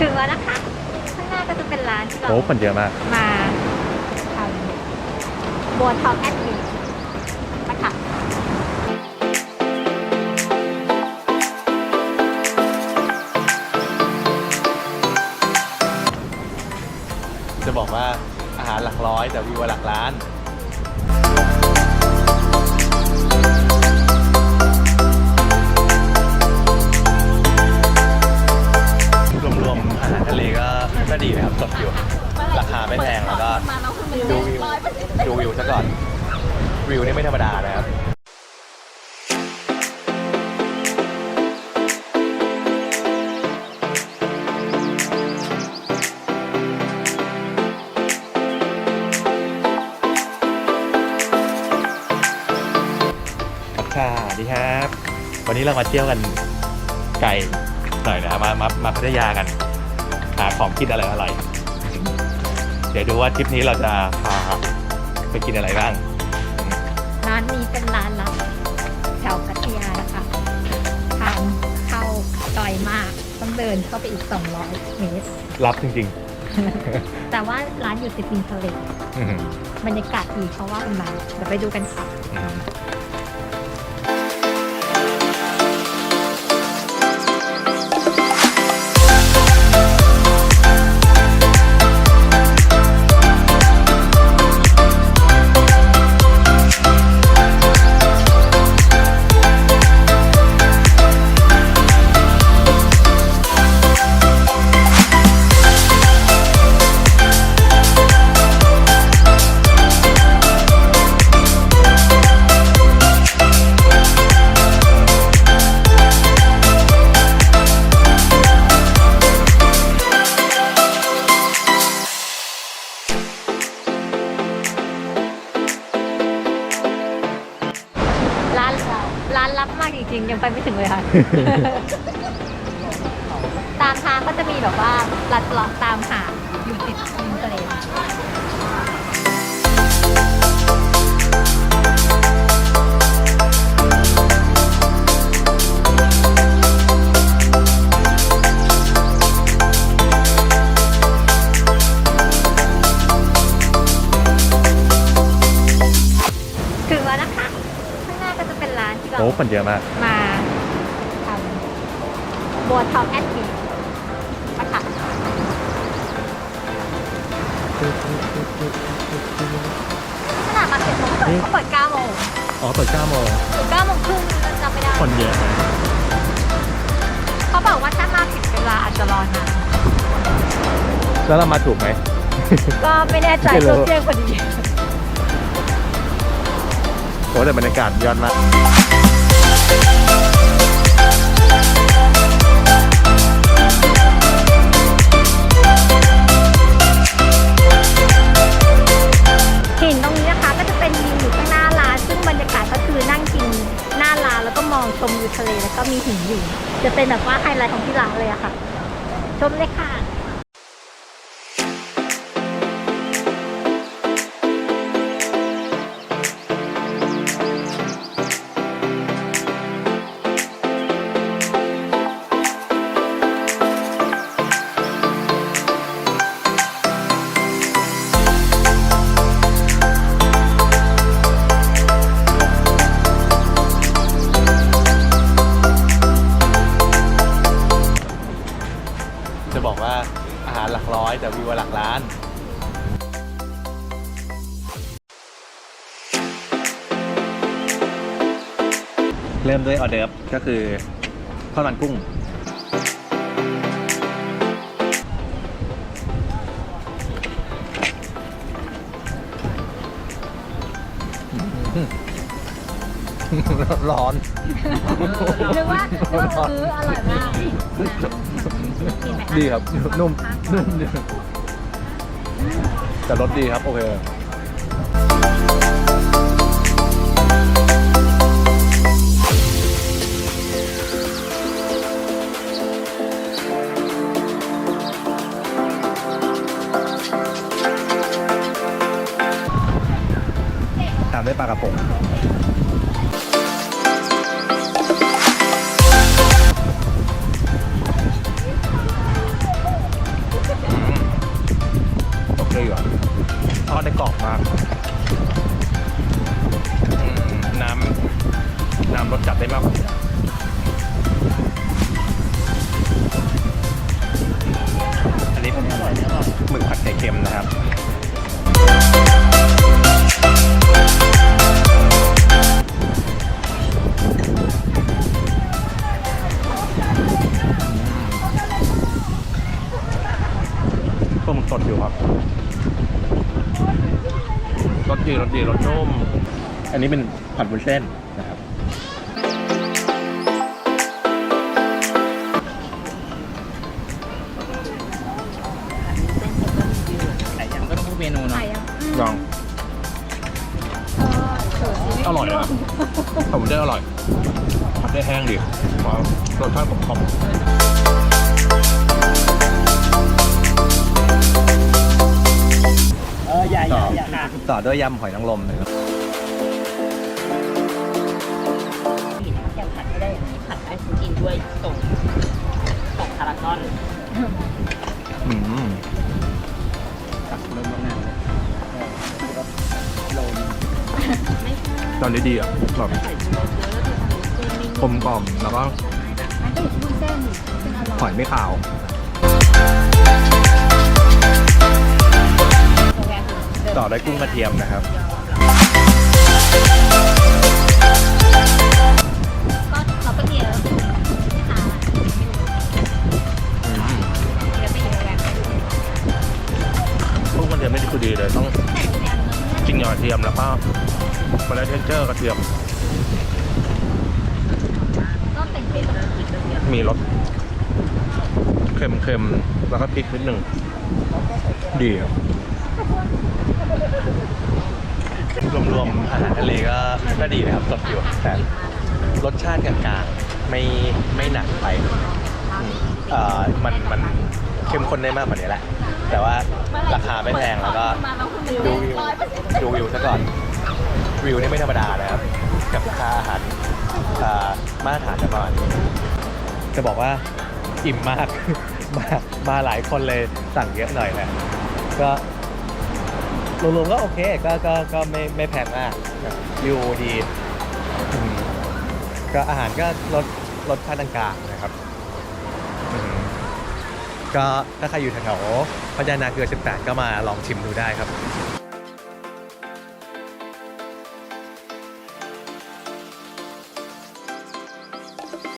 ถึงแล้วนะคะ ข้างหน้าก็จะเป็นร้านที่เราโอ้คนเยอะมาก มาทำบัวทองแอดมินนะคะจะบอกว่าอาหารหลักร้อยแต่วิวหลักล้าน ก็ดีนะครับสดอยู่ ราคาไม่แพงแล้วก็ดูวิวดูวิวซะก่อน วิวนี่ไม่ธรรมดานะครับครับค่ะสวัสดีครับ วันนี้เรามาเที่ยวกันไกลหน่อยนะครับมามามาพัทยากัน หาของกินอะไรอร่อยเดี๋ยวดูว่าทริปนี้เราจะพาไปกินอะไรบ้าง ร้านนี้เป็นร้านลับแถวพัทยานะคะทางเข้าดอยมากต้องเดินเข้าไปอีก 200 เมตร รับจริงแต่ว่าร้านอยู่ติดริมทะเลๆอื้อหือบรรยากาศดีเพราะว่าเป็นมาเดี๋ยวไปดูกันค่ะ ตามทางก็จะมีแบบว่าลัดเลาะตามหาดอยู่ติดริมทะเลถึงแล้วนะคะ ข้างหน้าก็จะเป็นร้านที่เราโอ้คนเยอะมาก มาทำ บัวทองแอดมินนะคะขนาดมาเจ็ดโมงเปิดเขาเปิดเก้าโมงอ๋อเปิด9โมงเปิดเก้าโมงครึ่งจำไม่ได้คนเยอะนะเขาบอกว่าถ้ามาผิดเวลาอาจจะรอนานแล้วเรามาถูกไหม ก็ไม่แน่ใจไม่รู้โซเชียลพอดีโอ้แต่บรรยากาศยอดมาก เป็นแบบว่าไฮไลท์ของที่ร้านเลยอะค่ะ ชมเลยค่ะ ว่าอาหารหลักร้อย แต่วิวหลักล้านเริ่มด้วยออเดิร์ฟก็คือข้าวมันกุ้ง ร้อน หรือว่าหรือว่าซื้ออร่อยมาก กินไหมคะดีครับนุ่มนุ่มดีแต่รสดีครับ โอเคตามด้วยปลากระพง มากน้ำน้ำรสจัดได้มากกว่านี้อันนี้เป็นหมึกผัดไข่เค็มนะครับปลาหมึกสดอยู่ครับ รสดีรสดีรสนุ่ม อันนี้เป็นผัดบุนเส้นนะครับ หลายอย่างก็ต้องทุกเมนูเนาะไข่อะอืมลอง อร่อยนะครับผมได้อร่อยผัดได้แห้งดีเพราะรสชาติกลมกล่อม ออใหญ่ใหต่อญ่ใหญ่ค่ะ ต่อด้วยยำหอยนางรมนะครับนี่นะแกผัดไม่ได้อย่างนี้ผัดให้คุณกินด้วยส่งส่งพารากอนอืมกับลมลงงานลมตอนนี้ดีอะแบบใส่ชูรสเยอะแล้วดูทำเส้นนิ่มกลมกล่อมแล้วก็มันก็อยู่ที่วุ้นเส้นซึ่งอร่อยหอยไม่ขาว ต่อด้วยกุ้งกระเทียมนะครับ ก็เขาก็เดียวไม่ขาวอะอืมเดี๋ยวไปดูกันกุ้งกระเทียมไม่ได้คือดีเลยต้องแต่โรงแรมนั้นจริงหยอดกระเทียมแล้วก็มาแล้วเทนเจอร์กระเทียมก็เป็นเป็นมีรสเค็มๆแล้วก็พริกนิดหนึ่งดีอะ รวมๆอาหารทะเลก็ก็ดีนะครับสดอยู่แต่รสชาติกลางๆไม่ไม่หนักไปมเอ่อมันมันเข้มข้นได้มากกว่านี้แหละ แต่ว่าราคาไม่แพงแล้วก็ดูวิวดูวิวซะก่อนวิวนี่ไม่ธรรมดานะครับ กับค่าอาหารมาตรฐานประมาณจะบอกว่าอิ่มมาก มามาหลายคนเลยสั่งเยอะหน่อยแหละก็ รวมๆก็โอเคก็ก็ก็ไม่ไม่แพงมากวิวดีอืมก็อาหารก็รสรสชาติกลางๆนะครับอืมก็ถ้าใครอยู่แถวๆพัทยานาเกลือ 18 ก็มาลองชิมดูได้ครับ